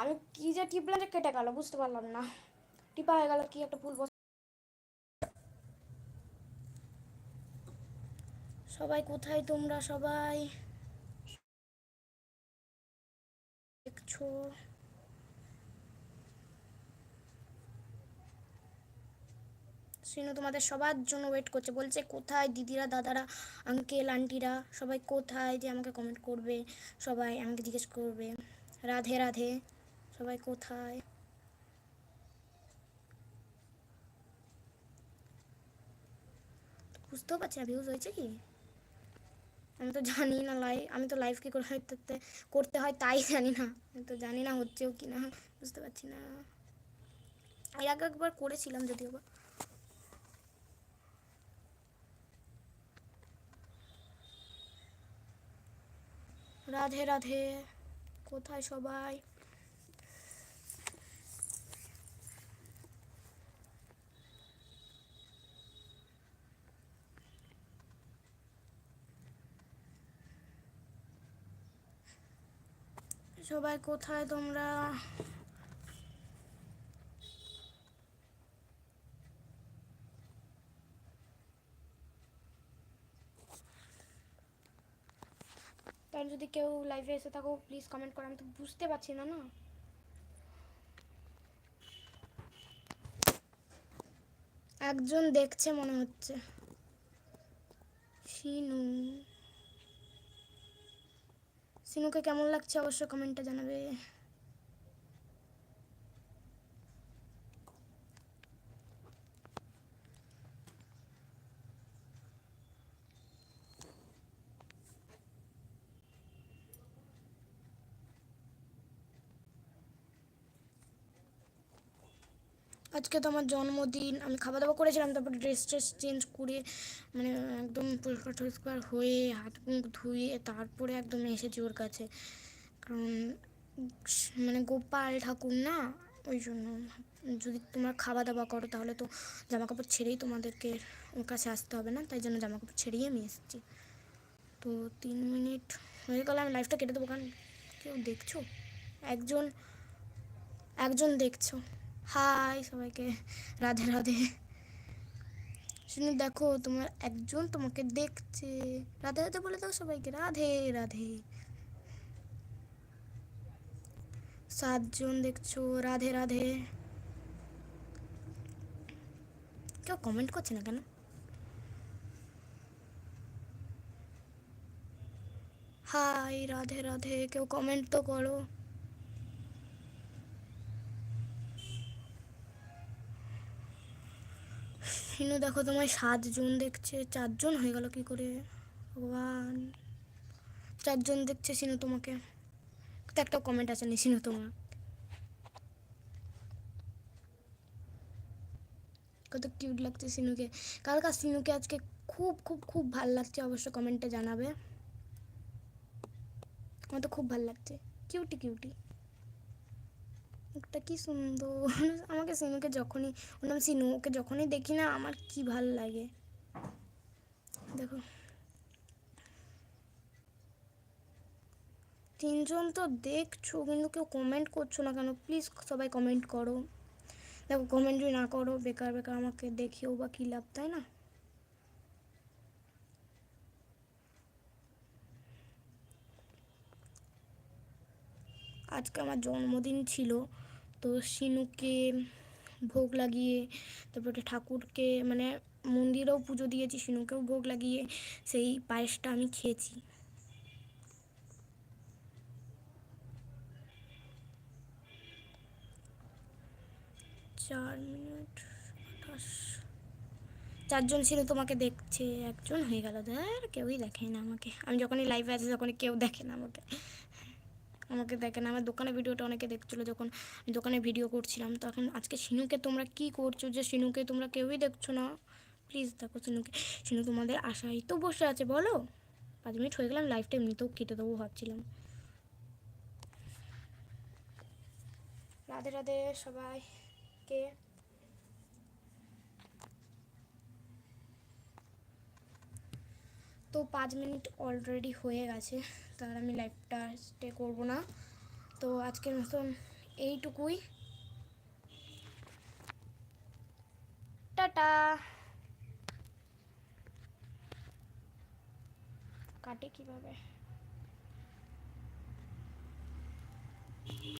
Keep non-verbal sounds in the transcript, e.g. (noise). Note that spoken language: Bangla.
আমি কি যে টিপলাম যে কেটে গেল, বুঝতে পারলাম না। টিপা হয়ে গেল কি একটা ভুল সবাই কোথায় তোমরা সবাই? দেখছ? সিনু তোমাদের সবার জন্য ওয়েট করছে, বলছে কোথায় দিদিরা, দাদারা আঙ্কেল আন্টিরা সবাই কোথায়? যে আমাকে কমেন্ট করবে, সবাই আমাকে জিজ্ঞেস করবে। রাধে রাধে। সবাই কোথায়? বুঝতেও পারছি না ভিউজ হয়েছে কি? আমি তো জানি না লাইভ আমি তো লাইভ কী করে করতে হয় তাই জানি না। আমি তো জানি না হচ্ছেও কি না, বুঝতে পারছি না। এর আগে একবার করেছিলাম যদিও বা। রাধে রাধে। কোথায় সবাই? সবাই কোথায় তোমরা? তার যদি কেউ লাইভে এসে থাকো প্লিজ কমেন্ট করো, আমি তো বুঝতে পারছি না না? একজন দেখছে মনে হচ্ছে। সিনু সিনুকে কেমন লাগছে? অবশ্যই কমেন্টে জানাবে। আজকে তো আমার জন্মদিন, আমি খাওয়া দাওয়া করেছিলাম, তারপর ড্রেস ট্রেস চেঞ্জ করে মানে একদম পরিষ্কার টরিষ্কার হয়ে, হাত মুখ ধুয়ে তারপরে একদম এসেছি ওর কাছে। কারণ মানে গোপাল ঠাকুর না, ওই জন্য যদি তোমরা খাওয়া দাওয়া করো তাহলে তো জামা কাপড় ছেড়েই তোমাদেরকে ওর কাছে আসতে হবে না, তাই জন্য জামা কাপড় ছেড়েই আমি এসেছি। তো তিন মিনিট হয়ে গেলে, আমি লাইফটা কেটে দেবো কারণ কেউ দেখছ? একজন একজন দেখছ। হাই সবাইকে, রাধে রাধে। শুনে দেখো তোমার একজন তোমাকে দেখছে। রাধে রাধে বলে দাও সবাইকে, রাধে রাধে। সাতজন দেখছ, রাধে রাধে। কেউ কমেন্ট করছে না কেন? হাই, রাধে রাধে, কেউ কমেন্ট তো করো। হিনু দেখো, তোমায় সাতজন দেখছে, চারজন হয়ে গেল কি করে? ভগবান। চারজন দেখছে সিনু তোমাকে। তো একটা কমেন্ট আছে নি, সিনু তোমার। কত কিউট লাগছে সিনুকে। কার সিনুকে আজকে খুব খুব খুব ভালো লাগছে, অবশ্য কমেন্টে জানাবে। আমার তো খুব ভালো লাগছে। কিউটি কিউটি একটা কি সুন্দর। (laughs) আমাকে সিনুকে যখনই, ওর নাম সিনু, ওকে যখনই দেখি না, আমার কি ভালো লাগে। দেখো। তিনজন তো দেখছ, কিন্তু কেউ কমেন্ট করছ না কেন? প্লিজ সবাই কমেন্ট করো। দেখো কমেন্ট যদি না করো, বেকার বেকার আমাকে দেখিও বা কী লাভ, তাই না? আজকে আমার জন্মদিন ছিল। তো সিনুকে ভোগ লাগিয়ে, তারপরে ঠাকুরকে মানে মন্দিরেও পুজো দিয়েছি সিনুকেও ভোগ লাগিয়ে, সেই পায়েসটা আমি খেয়েছি। চার মিনিট চারজন ছিল, তোমাকে দেখছে, একজন হয়ে গেল। ধর কেউই দেখে না আমাকে। আমি যখনই লাইভে আছি, তখনই কেউ দেখে না আমাকে। আমাকে দেখেন আমার দোকানে ভিডিওটা অনেকে দেখছিলো যখন দোকানে ভিডিও করছিলাম, তখন আজকে শিনুকে তোমরা কি করছ যে শিনুকে তোমরা কেউই দেখছ না? প্লিজ দেখো শিনুকে সিনু তোমাদের আশাই তো বসে আছে, বলো? পাঁচ মিনিট হয়ে গেলাম লাইফটা এমনিতেও কেটে দেবো ভাবছিলাম। রাধে রাধে সবাইকে। তো পাঁচ মিনিট অলরেডি হয়ে গেছে তার আমি লাইভটা স্টে করব না। তো আজকের মতন এইটুকুই। টাটা। কাটে কীভাবে?